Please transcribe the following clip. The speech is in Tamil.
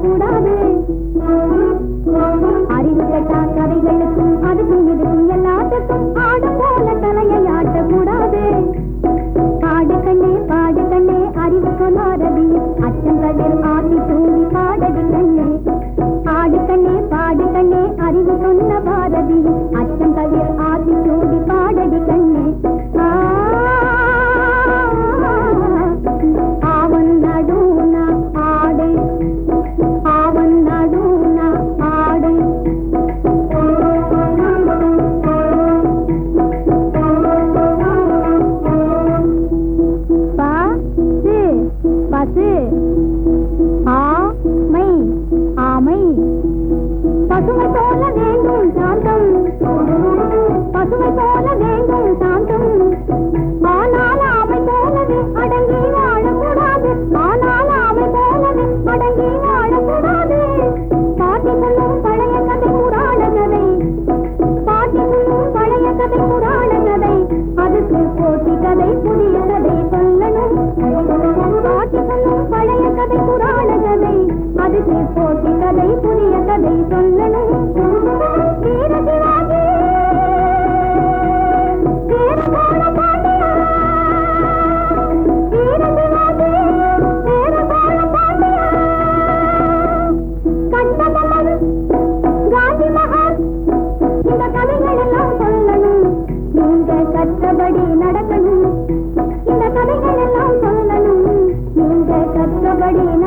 கூடாது கதை புராண கதை அதுக்கு போட்டி கதை புதிய கதை சொல்லணும் பாட்டி சொல்லும் பழைய கதை புராண கதை அதுக்கு போட்டி கதை புதிய கதை சொல்லணும் ಮಗಳೇ